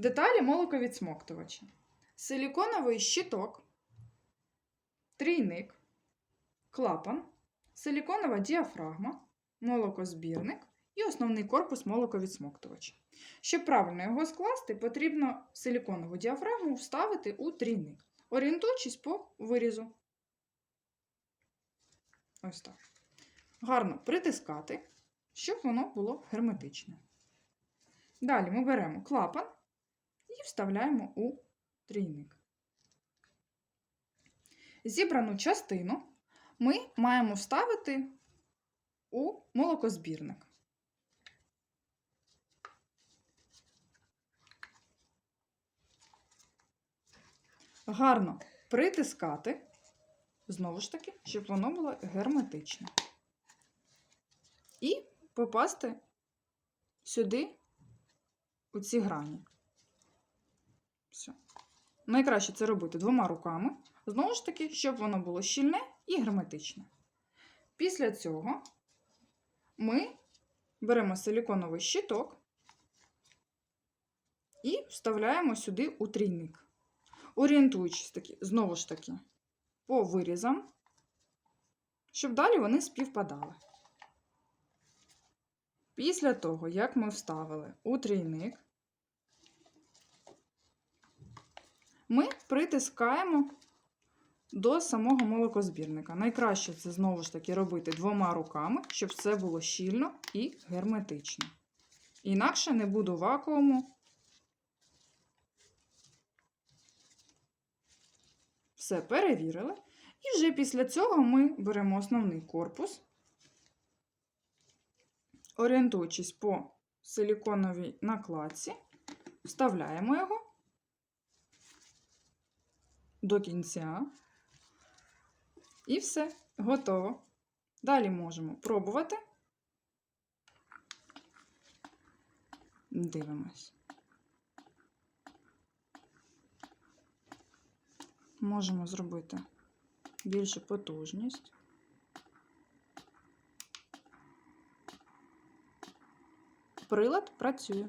Деталі молоковідсмоктувача. Силіконовий щиток, трійник, клапан, силіконова діафрагма, молокозбірник і основний корпус молоковідсмоктувача. Щоб правильно його скласти, потрібно силіконову діафрагму вставити у трійник, орієнтуючись по вирізу. Ось так. Гарно притискати, щоб воно було герметичне. Далі ми беремо клапан і вставляємо у трійник. Зібрану частину ми маємо вставити у молокозбірник. Гарно притискати, знову ж таки, щоб воно було герметичне. І попасти сюди, у ці грані. Все. Найкраще це робити двома руками. Знову ж таки, щоб воно було щільне і герметичне. Після цього ми беремо силіконовий щиток і вставляємо сюди у трійник. Орієнтуючись таки, знову ж таки, по вирізам, щоб далі вони співпадали. Після того, як ми вставили у ми притискаємо до самого молокозбірника. Найкраще це знову ж таки робити двома руками, щоб все було щільно і герметично. Інакше не буде вакууму. Все перевірили. І вже після цього ми беремо основний корпус, орієнтуючись по силіконовій накладці, вставляємо його до кінця. І все, готово. Далі можемо пробувати. Дивимось. Можемо зробити більшу потужність. Прилад працює.